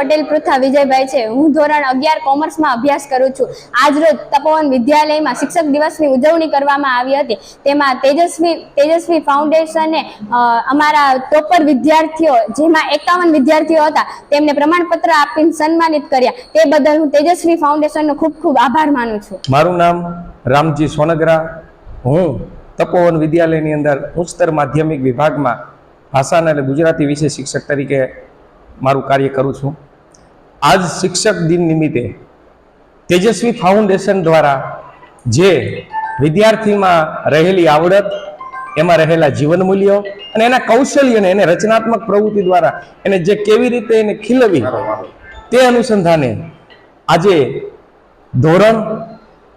પટેલ પૃથા વિજયભાઈ છે. હું ધોરણ અગિયાર કોમર્સમાં અભ્યાસ કરું છું. આજરોજ તપોવન વિદ્યાલયમાં શિક્ષક દિવસની ઉજવણી કરવામાં આવી હતી. તેમાં તેજસ્વી તેજસ્વી ફાઉન્ડેશને અમારા ટોપર વિદ્યાર્થીઓ, જેમાં એકાવન વિદ્યાર્થીઓ હતા, તેમને પ્રમાણપત્ર આપીને સન્માનિત કર્યા. તે બદલ હું તેજસ્વી ફાઉન્ડેશનનો ખૂબ ખૂબ આભાર માનું છું. મારું નામ રામજી સોનગરા. હું તપોવન વિદ્યાલયની અંદર ઉચ્ચતર માધ્યમિક વિભાગમાં ભાષાના અને ગુજરાતી વિષય શિક્ષક તરીકે મારું કાર્ય કરું છું. આજ શિક્ષક દિન નિમિત્તે તેજસ્વી ફાઉન્ડેશન દ્વારા જે વિદ્યાર્થીમાં રહેલી આવડત, એમાં રહેલા જીવન મૂલ્યો અને એના કૌશલ્યને એને રચનાત્મક પ્રવૃત્તિ દ્વારા એને જે કેવી રીતે એને ખીલવી તે અનુસંધાને આજે ધોરણ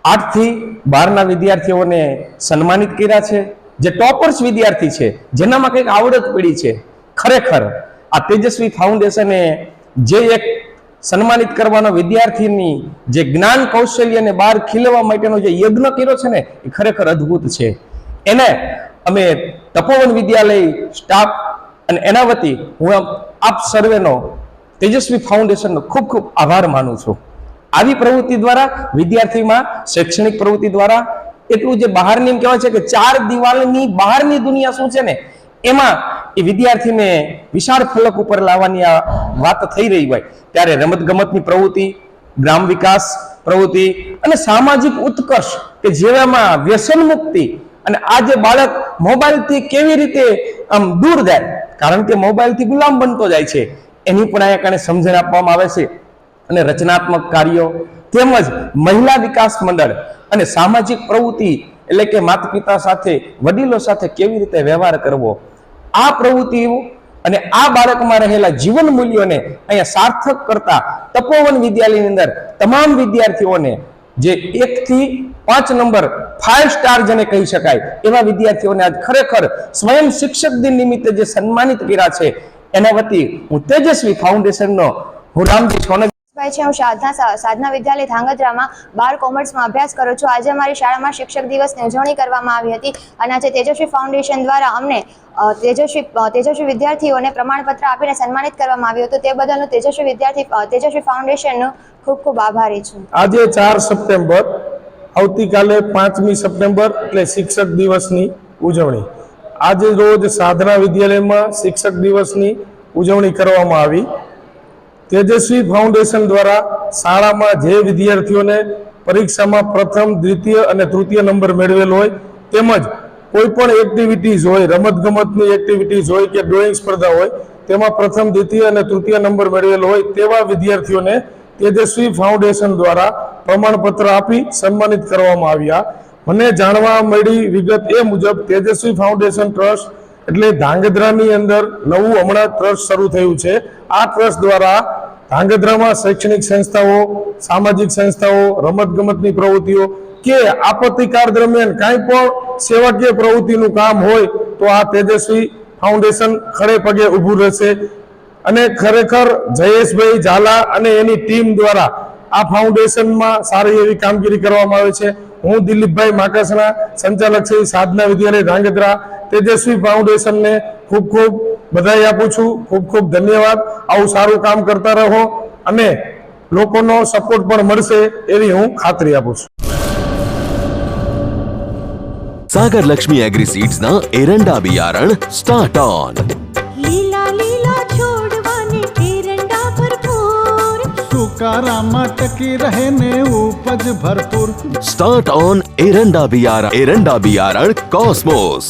આઠથી બારના વિદ્યાર્થીઓને સન્માનિત કર્યા છે. જે ટોપર્સ વિદ્યાર્થી છે, જેનામાં કંઈક આવડત પડી છે, ખરેખર આ તેજસ્વી ફાઉન્ડેશને જે એક સન્માનિત કરવાનો વિદ્યાર્થીની જે જ્ઞાન કૌશલ્યને બહાર ખીલવા માટેનો જે યજ્ઞ કર્યો છે ને, એ ખરેખર અદ્ભુત છે. એને અમે તપોવન વિદ્યાલય સ્ટાફ અને એના વતી હું આપ સર્વેનો તેજસ્વી ફાઉન્ડેશનનો ખૂબ ખૂબ આભાર માનું છું. આવી પ્રવૃત્તિ દ્વારા, વિદ્યાર્થીમાં શૈક્ષણિક પ્રવૃત્તિ દ્વારા, એટલું જે બહારની એમ કહેવાય છે કે ચાર દિવાલની બહારની દુનિયા શું છે ને, એમાં એ વિદ્યાર્થીને વિશાળ ફલક ઉપર લાવવાની આ વાત થઈ રહી હોય, ત્યારે રમત ગમતની પ્રવૃત્તિ, ગ્રામ વિકાસ પ્રવૃત્તિ અને સામાજિક ઉત્કર્ષ કે જેવામાં વ્યસન મુક્તિ અને આ જે બાળક મોબાઈલથી કેવી રીતે આમ દૂર જાય, કારણ કે મોબાઈલથી ગુલામ બનતો જાય છે, એની પણ અહીંયા કારણે સમજણ આપવામાં આવે છે. અને રચનાત્મક કાર્યો તેમજ મહિલા વિકાસ મંડળ અને સામાજિક પ્રવૃત્તિ એટલે કે માતા પિતા સાથે, વડીલો સાથે કેવી રીતે વ્યવહાર કરવો આ પ્રવૃત્તિઓ અને આ બાળકમાં રહેલા જીવન મૂલ્યોને અહીંયા સાર્થક કરતા તપોવન વિદ્યાલયની અંદર તમામ વિદ્યાર્થીઓને જે એકથી પાંચ નંબર ફાઇવ સ્ટાર જેને કહી શકાય, એવા વિદ્યાર્થીઓને આજ ખરેખર સ્વયં શિક્ષક દિન નિમિત્તે જે સન્માનિત કર્યા છે, એના વતી હું તેજસ્વી ફાઉન્ડેશનનો હું રામજી સોનક ભાઈ છે, હું સાધના સાધના વિદ્યાલય ધાંગધ્રામાં બાર કોમર્સમાં અભ્યાસ કરું છું. આજે અમારી શાળામાં શિક્ષક દિવસની ઉજવણી કરવામાં આવી હતી અને આજે તેજસ્વી ફાઉન્ડેશન દ્વારા અમને તેજસ્વી તેજસ્વી વિદ્યાર્થીઓને પ્રમાણપત્ર આપીને સન્માનિત કરવામાં આવ્યું હતું. તે બદલ હું તેજસ્વી વિદ્યાર્થી તેજસ્વી ફાઉન્ડેશનનો ખૂબ ખૂબ આભારી છું. આજે ચાર સપ્ટેમ્બર, આવતીકાલે પાંચમી સપ્ટેમ્બર એટલે શિક્ષક દિવસની ઉજવણી. આજે રોજ સાધના વિદ્યાલયમાં શિક્ષક દિવસની ઉજવણી કરવામાં આવી. તેજસ્વી ફાઉન્ડેશન દ્વારા શાળામાં જે વિદ્યાર્થીઓને પરીક્ષામાં પ્રથમ, દ્વિતીય અને તૃતીય નંબર મેળવેલ હોય, તેમજ કોઈ પણ એક્ટિવિટીઝ હોય, રમતગમતની એક્ટિવિટીઝ હોય કે ડ્રોઈંગ સ્પર્ધા હોય, તેમાં પ્રથમ, દ્વિતીય અને તૃતીય નંબર મેળવેલ હોય તેવા વિદ્યાર્થીઓને તેજસ્વી ફાઉન્ડેશન દ્વારા પ્રમાણપત્ર આપી સન્માનિત કરવામાં આવ્યા. મને જાણવા મળી વિગત એ મુજબ તેજસ્વી ફાઉન્ડેશન ટ્રસ્ટ એટલે ધાંગધ્રાની અંદર નવું હમણાં ટ્રસ્ટ શરૂ થયું છે. આ ટ્રસ્ટ દ્વારા ધાંગધ્રામાં શૈક્ષણિક સંસ્થાઓ, સામાજિક સંસ્થાઓ, રમતગમતની પ્રવૃત્તિઓ કે આપત્તિકાળ દરમિયાન કાંઈ પણ સેવાકીય પ્રવૃત્તિનું કામ હોય તો આ તેજસ્વી ફાઉન્ડેશન ખડે પગે ઊભું રહેશે. અને ખરેખર જયેશભાઈ ઝાલા અને એની ટીમ દ્વારા આ ફાઉન્ડેશનમાં સારી એવી કામગીરી કરવામાં આવે છે. હું દિલીપભાઈ માકસના સંચાલક શ્રી સાધના વિદ્યાલય ધ્રાંગધ્રા તેજસ્વી ફાઉન્ડેશનને ખૂબ ખૂબ બધાએ આપું છું ખૂબ ખૂબ ધન્યવાદ આવું સારું કામ કરતા રહો અને લોકોનો સપોર્ટ પણ મળશે એવી હું ખાતરી આપું છું સાગર લક્ષ્મી એગ્રી સીડ્સ ના એરંડા બિયારણ સ્ટાર્ટ ઓન લીલા લીલા છોડવાને એરંડા ભરપૂર સુકારામાં ટકી રહેને ઉપજ ભરપૂર સ્ટાર્ટ ઓન એરંડા બિયારણ એરંડા બિયારણ કોસ્મોસ